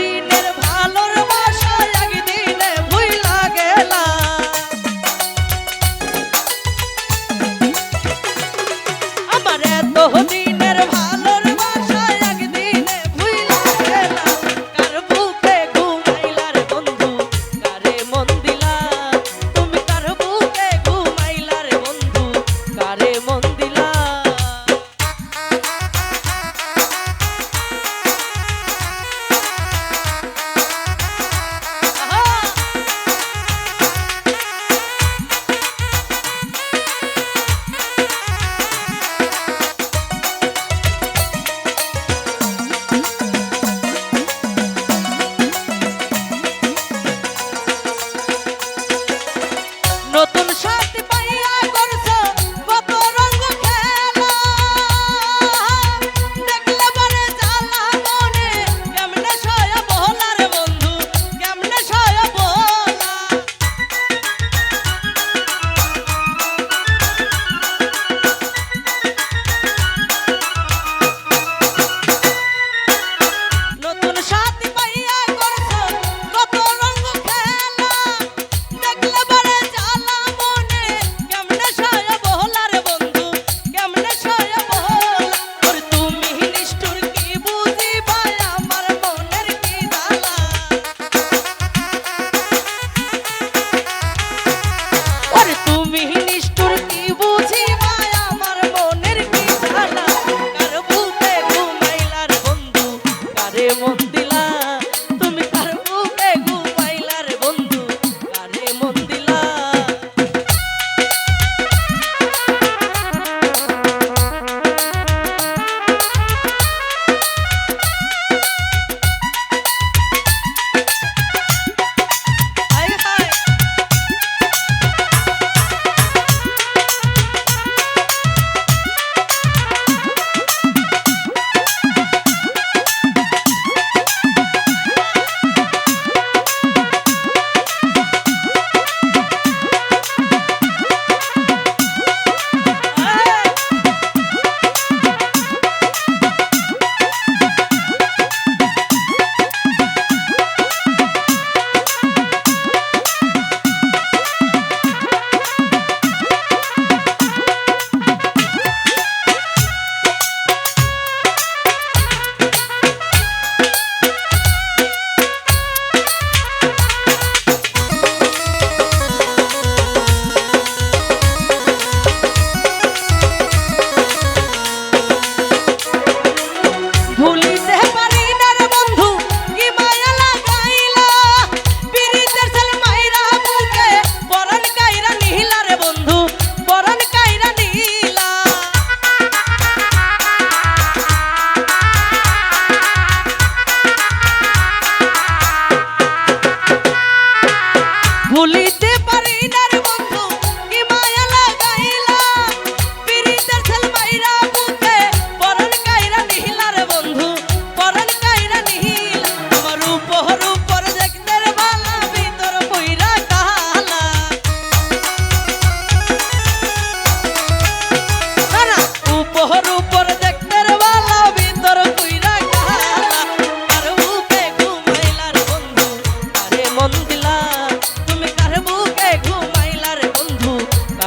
দিন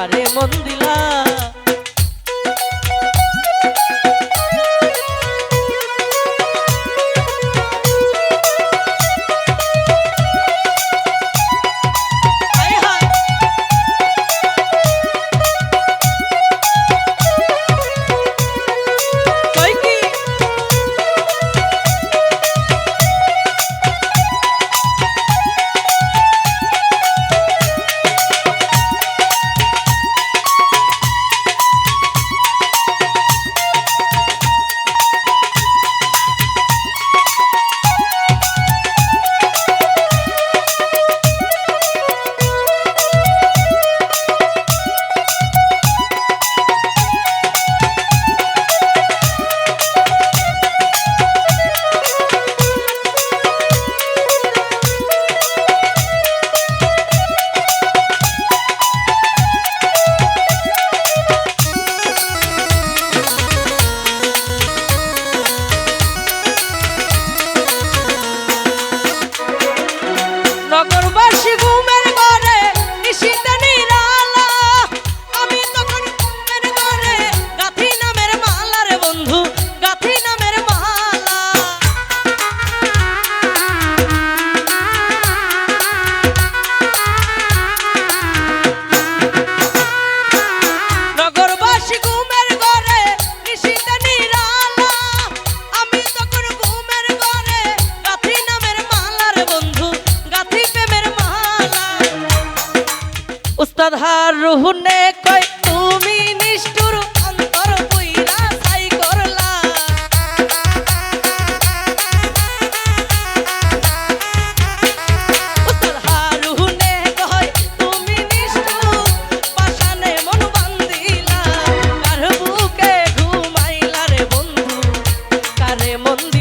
তারে মন্দির রাধার রুহুনে কয়, তুমি নিষ্ঠুর, অন্তর পুইরা তাই করলা। রুহুনে কয়, তুমি নিষ্ঠুর পাশানে মন বান্ধিলা। কার বুকে ঘুমাইলা রে বন্ধু, কারে মন্দির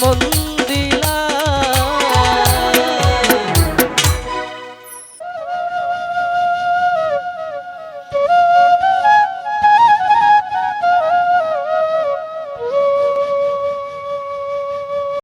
মন